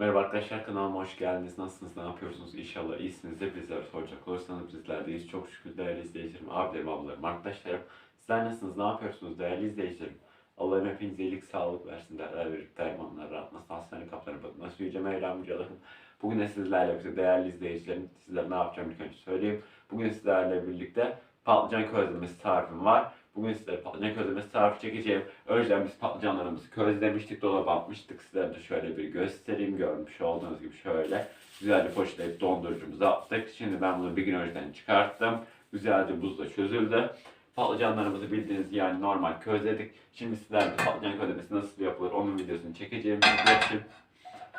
Merhaba arkadaşlar kanalıma hoş geldiniz. Nasılsınız? Ne yapıyorsunuz? İnşallah iyisinizdir. Bizler soracak olursanız bizler deyiz. Çok şükür değerli izleyicilerim, abilerim, ablalarım, arkadaşlarım. Sizler nasılsınız? Ne yapıyorsunuz değerli izleyicilerim? Allah'ım hepinize iyilik, sağlık versin. Derler verip dermanlar rahatlasın. Hastane kapılarına bakın. Nasıl yüce Mevlam Yüce Allah'ım. Bugün de sizlerle birlikte değerli izleyicilerim. Sizlere ne yapacağım ilk önce söyleyeyim. Bugün sizlerle birlikte patlıcan közlemesi tarifim var. Bugün sizlere patlıcan közlemesi tarifi çekeceğim. Önceden biz patlıcanlarımızı közlemiştik, dolaba atmıştık. Sizlere de şöyle bir göstereyim. Görmüş olduğunuz gibi şöyle güzelce poşetleyip dondurucumuza attık. Şimdi ben bunu bir gün önceden çıkarttım. Güzelce buzla çözüldü. Patlıcanlarımızı bildiğiniz yani normal közledik. Şimdi sizlerle patlıcan közlemesi nasıl yapılır onun videosunu çekeceğim. Sizler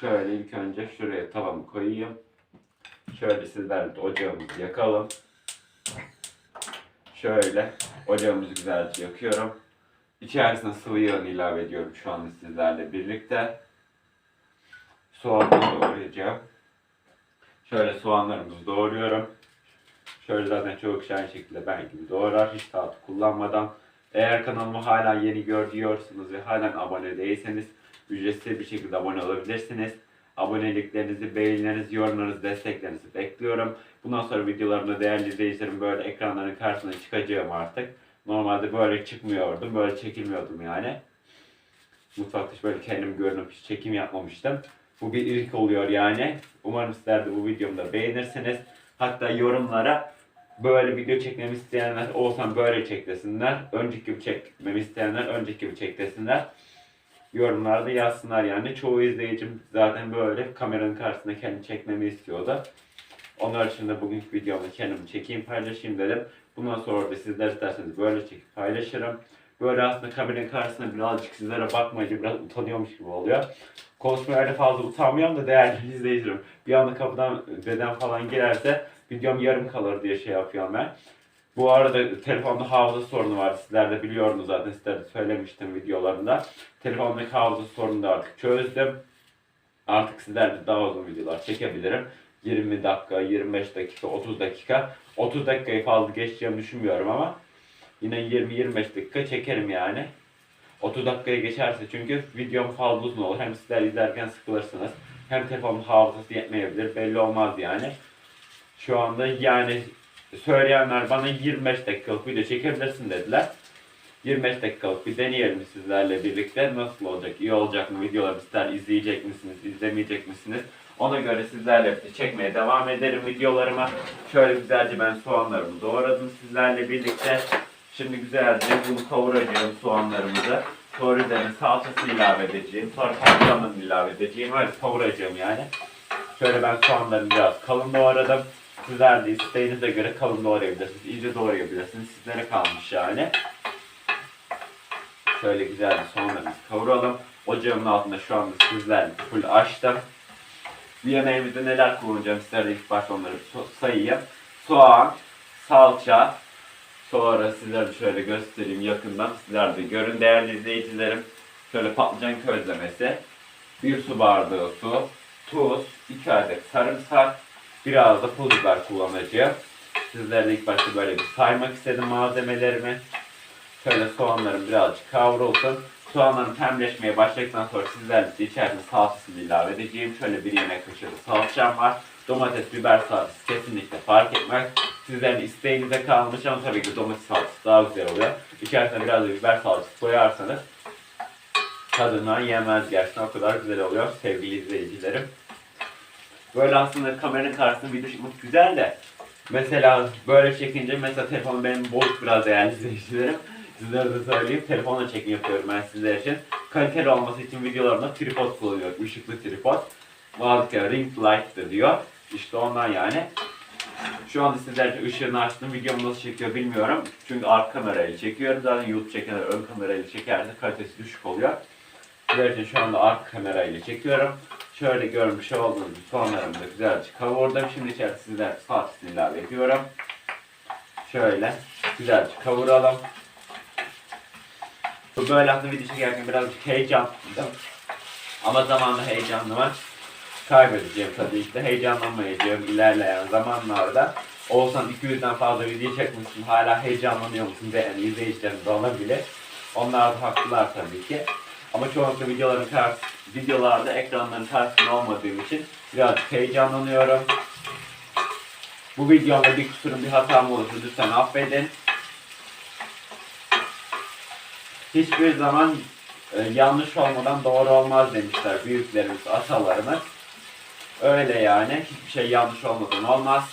şöyle ilk önce şuraya tavamı koyayım. Şöyle sizlerle de ocağımızı yakalım. Şöyle ocağımızı güzelce yakıyorum. İçerisine sıvı yağını ilave ediyorum şu anda sizlerle birlikte. Soğanları doğrayacağım. Şöyle soğanlarımızı doğruyorum. Şöyle zaten çoğu kişi aynı şekilde ben gibi doğrar. Hiç taht kullanmadan. Eğer kanalımı hala yeni görüyorsunuz ve halen abone değilseniz ücretsiz bir şekilde abone olabilirsiniz. Aboneliklerinizi, beğenilerinizi, yorumlarınızı, desteklerinizi bekliyorum. Bundan sonra videolarımda değerli izleyicilerim böyle ekranların karşısına çıkacağım artık. Normalde böyle çıkmıyordum, böyle çekilmiyordum yani. Mutfakta böyle kendim görünüp hiç çekim yapmamıştım. Bu bir ilk oluyor yani. Umarım sizler de bu videomu da beğenirsiniz. Hatta yorumlara böyle video çekmemi isteyenler olsam böyle çek desinler. Önceki gibi çekmemi isteyenler önceki gibi çek desinler. Yorumlarda yazsınlar yani. Çoğu izleyicim zaten böyle kameranın karşısında kendi çekmemi istiyordu. Onlar için de bugünkü videomu kendim çekeyim paylaşayım dedim. Bundan sonra da sizler isterseniz böyle çekip paylaşırım. Böyle aslında kameranın karşısında birazcık sizlere bakmayınca biraz utanıyormuş gibi oluyor. Konuşmaya fazla utanmıyorum da değerli izleyicilerim. Bir anda kapıdan deden falan girerse videom yarım kalır diye şey yapıyorum ben. Bu arada telefonda hafıza sorunu var. Sizler de biliyorsunuz zaten sizlere de söylemiştim videolarında. Telefondaki hafıza sorununu da artık çözdüm. Artık sizlerle daha uzun videolar çekebilirim. 20 dakika, 25 dakika, 30 dakika. 30 dakikayı fazla geçeceğimi düşünmüyorum ama yine 20-25 dakika çekerim yani. 30 dakikaya geçerse çünkü videom fazla uzun olur. Hem sizler izlerken sıkılırsınız. Hem telefonun hafızası yetmeyebilir. Belli olmaz yani. Şu anda yani söyleyenler bana 25 dakikalık video çekebilirsin dediler. 25 dakikalık bir deneyelim sizlerle birlikte. Nasıl olacak, iyi olacak mı videoları sizler izleyecek misiniz, izlemeyecek misiniz? Ona göre sizlerle çekmeye devam ederim videolarıma. Şöyle güzelce ben soğanlarımı doğradım sizlerle birlikte. Şimdi güzelce bunu kavuracağım soğanlarımızı. Sonra üzerine salçası ilave edeceğim. Sonra patlıcanını ilave edeceğim. Öyle kavuracağım yani. Şöyle ben soğanlarımı biraz kalın doğradım. Sizler de isteğinize göre kalın doğrayabilirsiniz. İyice doğrayabilirsiniz. Sizlere kalmış yani. Şöyle güzel bir soğanlarımızı kavuralım. Ocağımın altında şu anda sizlerle full açtım. Bir yemeğimizde neler kullanacağım sizlere ilk başta onları sayayım. Soğan, salça, sonra sizlere de şöyle göstereyim yakından. Sizler de görün değerli izleyicilerim. Şöyle patlıcan közlemesi, bir su bardağı su, tuz, iki adet sarımsak, biraz da pul biber kullanacağım. Sizlerle ilk başta böyle bir saymak istedim malzemelerimi. Şöyle soğanlarım birazcık kavrulsun. Soğanların pembeleşmeye başladıktan sonra sizlerle içerisine salçasını ilave edeceğim. Şöyle bir yemek kaşığı salçam var. Domates, biber salçası kesinlikle fark etmez. Sizlerin isteğinize kalmış ama tabii ki domates salçası daha güzel oluyor. İçerisine biraz da biber salçası koyarsanız tadından yemez gerçekten o kadar güzel oluyor sevgili izleyicilerim. Böyle aslında kameranın karşısında video çekmek güzel de mesela böyle çekince mesela telefonum benim bozuk biraz değerli izleyicilerim. Sizlere de söyleyeyim telefonla çekim yapıyorum ben sizler için. Kaliteli olması için videolarımda tripod kullanıyorum. Işıklı tripod. Bazı kere ring light da diyor. İşte ondan yani. Şu anda sizler için ışığını açtım. Videomu nasıl çekiyor bilmiyorum. Çünkü arka kamerayla çekiyorum. Zaten YouTube çekenler ön kamerayla çekerse kalitesi düşük oluyor. Sizler için şu anda arka kamerayla çekiyorum. Şöyle görmüş olduğunuz soğanlarımı da güzelce kavurdum. Şimdi içerisine sizler salçasını ilave ediyorum. Şöyle güzelce kavuralım. Bu böyle aslında video çekerken birazcık heyecanlıydım. Ama zamanla heyecanımı kaybedeceğim tabii ki de heyecanlanmayacağım ilerleyen zamanlarda. Olsan 200'den fazla video çekmişsin hala heyecanlanıyor musun diyen izleyicilerim de olabilir. Onlar da haklılar tabii ki. Ama çoğunlukla videoların ters, videolarda ekranların tersine olmadığım için birazcık heyecanlanıyorum. Bu videomda bir kusurum, bir hatam olursa lütfen affedin. Hiçbir zaman e, yanlış olmadan doğru olmaz demişler büyüklerimiz, atalarımız. Öyle yani. Hiçbir şey yanlış olmadan olmaz.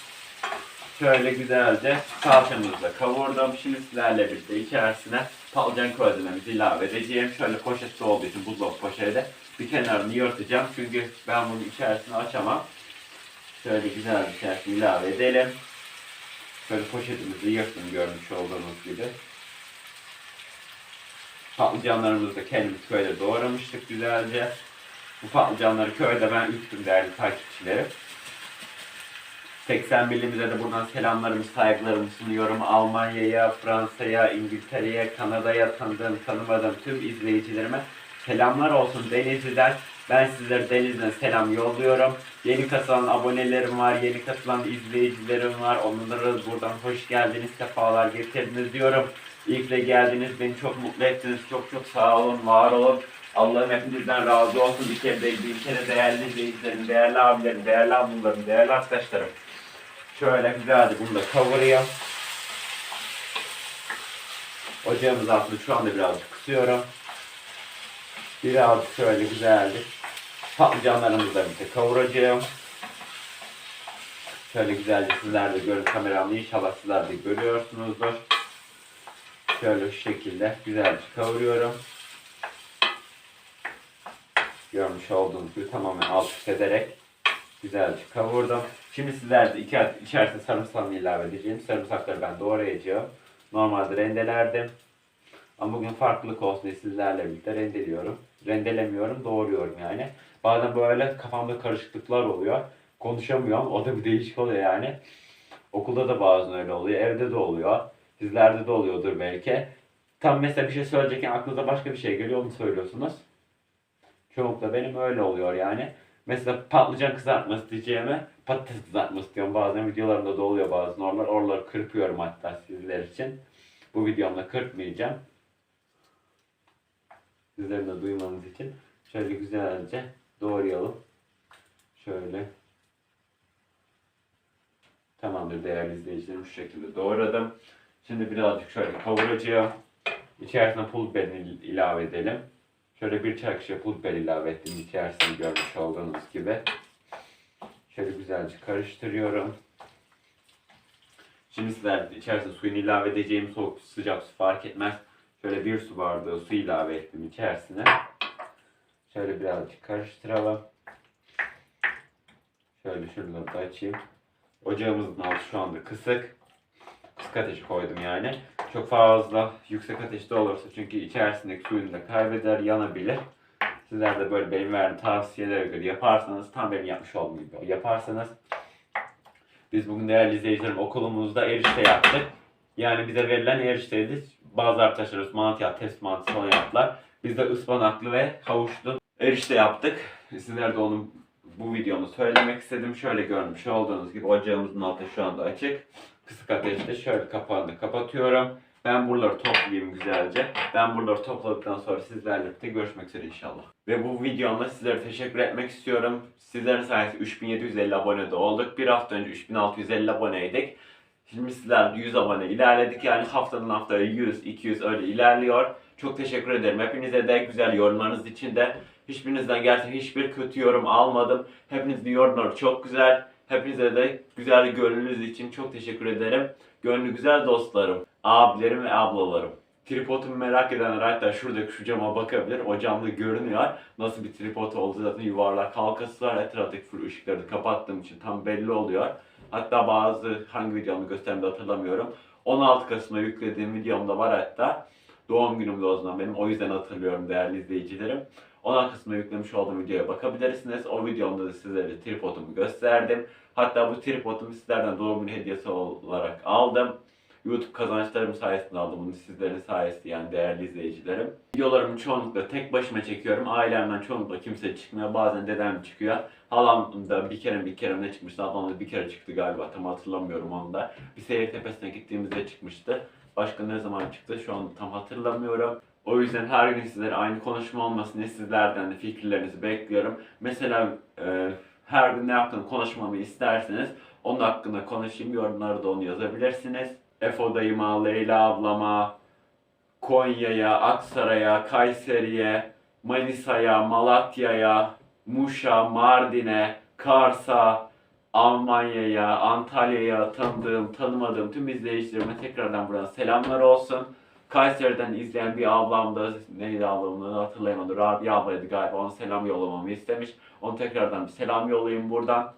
Şöyle güzelce salçamızla kavurdum. Şimdi sizlerle birlikte içerisine patlıcan közlememizi ilave edeceğim. Şöyle poşette olduğu için buzdolabı poşeti bir kenarını yırtacağım. Çünkü ben bunu içerisine açamam. Şöyle güzel bir içerisine ilave edelim. Şöyle poşetimizi yırttım görmüş olduğunuz gibi. Patlıcanlarımızı da kendimiz köyde doğramıştık güzelce. Bu patlıcanları köyde ben ütüm değerli takipçilerim. 80 milimize de buradan selamlarımı, saygılarımı sunuyorum. Almanya'ya, Fransa'ya, İngiltere'ye, Kanada'ya tanıdığım, tanımadığım tüm izleyicilerime selamlar olsun Denizli'den. Ben sizlere Denizli'den selam yolluyorum. Yeni katılan abonelerim var, yeni katılan izleyicilerim var. Onlara buradan hoş geldiniz, sefalar getirdiniz diyorum. İlk de geldiniz, beni çok mutlu ettiniz. Çok çok sağ olun, var olun. Allah'ım hepinizden razı olsun. Bir kere, de, bir kere değerli izleyicilerim, değerli abilerim, değerli ablalarım, değerli arkadaşlarım. Şöyle güzelce bunu da kavurayım. Ocağımızın altını şu anda birazcık kısıyorum. Biraz şöyle güzelce patlıcanlarımızı da bir de kavuracağım. Şöyle güzelce sizler de görün kameramda inşallah sizler de görüyorsunuzdur. Şöyle şu şekilde güzelce kavuruyorum. Görmüş olduğunuz gibi tamamen alt üst ederek güzelce kavurdum. Şimdi sizler de iki adet içerisine sarımsağını ilave edeceğim. Sarımsakları ben doğrayacağım. Normalde rendelerdim. Ama bugün farklılık olsun diye sizlerle birlikte rendeliyorum. Rendelemiyorum, doğruyorum yani. Bazen böyle kafamda karışıklıklar oluyor. Konuşamıyorum. O da bir değişik oluyor yani. Okulda da bazen öyle oluyor. Evde de oluyor. Sizlerde de oluyordur belki. Tam mesela bir şey söyleyecekken aklınıza başka bir şey geliyor onu söylüyorsunuz. Çoğunlukla benim öyle oluyor yani. Mesela patlıcan kızartması diyeceğime patates kızartması diyorum. Bazen videolarımda da oluyor bazı normal. Oraları kırpıyorum hatta sizler için. Bu videomda kırpmayacağım. Sizlerin de duymanız için. Şöyle güzelce doğrayalım. Şöyle. Tamamdır değerli izleyicilerim. Şu şekilde doğradım. Şimdi birazcık şöyle kavuracağım. İçerisine pul biberini il- ilave edelim. Şöyle bir kaşığı pul biber ilave ettim. İçerisini görmüş olduğunuz gibi. Şöyle güzelce karıştırıyorum. Şimdi sizler içerisine suyunu ilave edeceğim. Soğuk sıcak su fark etmez. Şöyle bir su bardağı su ilave ettim içerisine. Şöyle birazcık karıştıralım. Şöyle şuraları da açayım. Ocağımızın altı şu anda kısık. Kısık ateşi koydum yani. Çok fazla yüksek ateşte olursa çünkü içerisindeki suyunu da kaybeder, yanabilir. Sizler de böyle benim verdiğim tavsiyelere göre yaparsanız, tam benim yapmış olduğum gibi yaparsanız. Biz bugün değerli izleyicilerim okulumuzda erişte yaptık. Yani bize verilen erişteydi. Bazı arkadaşlarımız mantıya, test mantısı falan yaptılar. Biz de ıspanaklı ve havuçlu erişte yaptık. Sizler de onun bu videomu söylemek istedim. Şöyle görmüş olduğunuz gibi ocağımızın altı şu anda açık. Kısık ateşte şöyle kapağını kapatıyorum. Ben buraları toplayayım güzelce. Ben buraları topladıktan sonra sizlerle birlikte görüşmek üzere inşallah. Ve bu videomda sizlere teşekkür etmek istiyorum. Sizlerin sayesinde 3750 abone de olduk. Bir hafta önce 3650 aboneydik. Şimdi sizler 100 abone ilerledik. Yani haftanın haftaya 100, 200 öyle ilerliyor. Çok teşekkür ederim. Hepinize de güzel yorumlarınız için de hiçbirinizden gerçekten hiçbir kötü yorum almadım. Hepinizin yorumları çok güzel. Hepinize de güzel gönlünüz için çok teşekkür ederim. Gönlü güzel dostlarım, abilerim ve ablalarım. Tripodumu merak edenler hatta şuradaki şu cama bakabilir. O camda görünüyor. Nasıl bir tripod olduğu zaten yuvarlak halkası var. Etraftaki full ışıkları kapattığım için tam belli oluyor. Hatta bazı hangi videomu gösterdiğimde hatırlamıyorum. 16 Kasım'da yüklediğim videomda var hatta. Doğum günümde o zaman benim. O yüzden hatırlıyorum değerli izleyicilerim. 16 Kasım'da yüklemiş olduğum videoya bakabilirsiniz. O videomda da sizlere tripodumu gösterdim. Hatta bu tripodumu sizlerden doğum günü hediyesi olarak aldım. YouTube kazançlarım sayesinde aldım bunu sizlerin sayesinde yani değerli izleyicilerim. Videolarımı çoğunlukla tek başıma çekiyorum. Ailemden çoğunlukla kimse çıkmıyor. Bazen dedem çıkıyor. Halam da bir kere bir kere ne çıkmıştı? Ablam da bir kere çıktı galiba. Tam hatırlamıyorum onu da. Bir seyir tepesine gittiğimizde çıkmıştı. Başka ne zaman çıktı şu an tam hatırlamıyorum. O yüzden her gün sizlere aynı konuşma olmasını sizlerden de fikirlerinizi bekliyorum. Mesela e, her gün ne hakkında konuşmamı isterseniz onun hakkında konuşayım. Yorumlara da onu yazabilirsiniz. Efo dayıma, Leyla ablama, Konya'ya, Aksaray'a, Kayseri'ye, Manisa'ya, Malatya'ya, Muş'a, Mardin'e, Kars'a, Almanya'ya, Antalya'ya tanıdığım, tanımadığım tüm izleyicilerime tekrardan buradan selamlar olsun. Kayseri'den izleyen bir ablam da neydi ablamın adını hatırlayamadım. Rabia ablaydı galiba. Ona selam yollamamı istemiş. Onu tekrardan bir selam yollayayım buradan.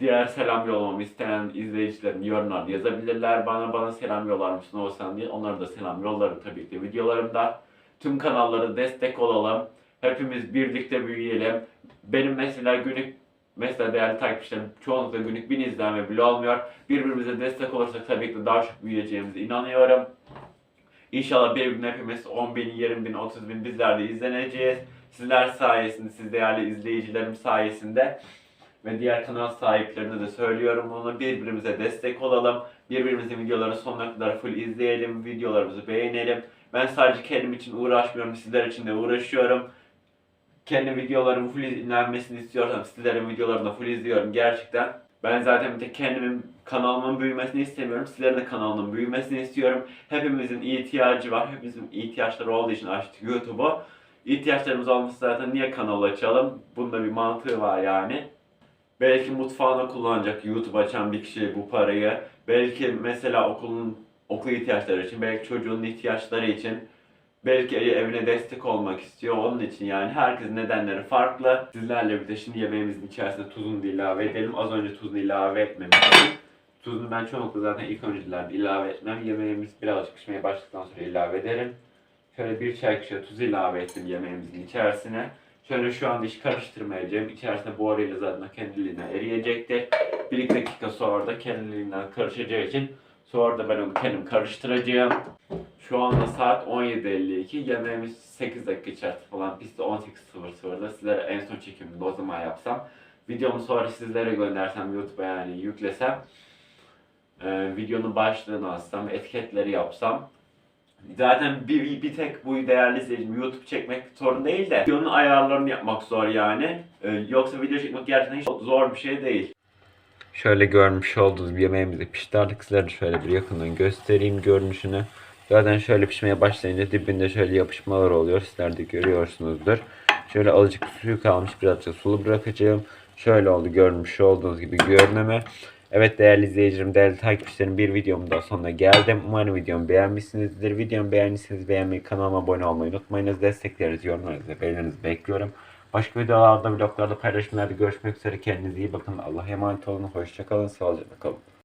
Diğer selam yollamamı isteyen izleyicilerim yorumlarda yazabilirler. Bana bana selam yollar mısın olsan diye. Onlara da selam yollarım tabii ki de videolarımda. Tüm kanallara destek olalım. Hepimiz birlikte büyüyelim. Benim mesela günlük mesela değerli takipçilerim çoğunlukla günlük bin izlenme bile olmuyor. Birbirimize destek olursak tabii ki daha çok büyüyeceğimize inanıyorum. İnşallah bir gün hepimiz 10 bin, 20 bin, 30 bin bizler de izleneceğiz. Sizler sayesinde, siz değerli izleyicilerim sayesinde ve diğer kanal sahiplerine de söylüyorum bunu. Birbirimize destek olalım. Birbirimizin videolarını sonuna kadar full izleyelim. Videolarımızı beğenelim. Ben sadece kendim için uğraşmıyorum. Sizler için de uğraşıyorum. Kendi videolarımı full izlenmesini istiyorsam sizlerin videolarını da full izliyorum gerçekten. Ben zaten bir tek kendimin kanalımın büyümesini istemiyorum. Sizlerin de kanalının büyümesini istiyorum. Hepimizin ihtiyacı var. Hepimizin ihtiyaçları olduğu için açtık YouTube'u. İhtiyaçlarımız olmasa zaten niye kanal açalım? Bunda bir mantığı var yani. Belki mutfağına kullanacak YouTube açan bir kişi bu parayı. Belki mesela okulun okul ihtiyaçları için, belki çocuğun ihtiyaçları için, belki evine destek olmak istiyor. Onun için yani herkesin nedenleri farklı. Sizlerle birlikte şimdi yemeğimizin içerisine tuzunu da ilave edelim. Az önce tuzunu ilave etmemiştim. Tuzunu ben çoğunlukla zaten ilk öncelerde ilave etmem. Yemeğimiz birazcık pişmeye başladıktan sonra ilave ederim. Şöyle bir çay kaşığı tuz ilave ettim yemeğimizin içerisine. Şöyle şu anda hiç karıştırmayacağım. İçerisinde buharıyla zaten kendiliğinden eriyecektir. Bir iki dakika sonra da kendiliğinden karışacağı için sonra da ben onu kendim karıştıracağım. Şu anda saat 17.52. Yemeğimiz 8 dakika içerisinde falan piste 18.00'da. Sizlere en son çekimimi de o zaman yapsam. Videomu sonra sizlere göndersem YouTube'a yani yüklesem. Ee, videonun başlığını alsam, etiketleri yapsam. Zaten bir, bir, tek bu değerli izleyicim YouTube çekmek sorun değil de videonun ayarlarını yapmak zor yani. Ee, yoksa video çekmek gerçekten hiç zor bir şey değil. Şöyle görmüş olduğunuz yemeğimizi pişti artık sizlere şöyle bir yakından göstereyim görünüşünü. Zaten şöyle pişmeye başlayınca dibinde şöyle yapışmalar oluyor. Sizler de görüyorsunuzdur. Şöyle azıcık suyu kalmış birazcık sulu bırakacağım. Şöyle oldu görmüş olduğunuz gibi görünümü. Evet değerli izleyicilerim, değerli takipçilerim bir videomun daha sonuna geldim. Umarım videomu beğenmişsinizdir. Videomu beğendiyseniz beğenmeyi, kanalıma abone olmayı unutmayınız. Desteklerinizi, yorumlarınızı, beğenilerinizi bekliyorum. Başka videolarda, vloglarda, paylaşımlarda görüşmek üzere. Kendinize iyi bakın. Allah'a emanet olun. Hoşçakalın. Sağlıcakla kalın.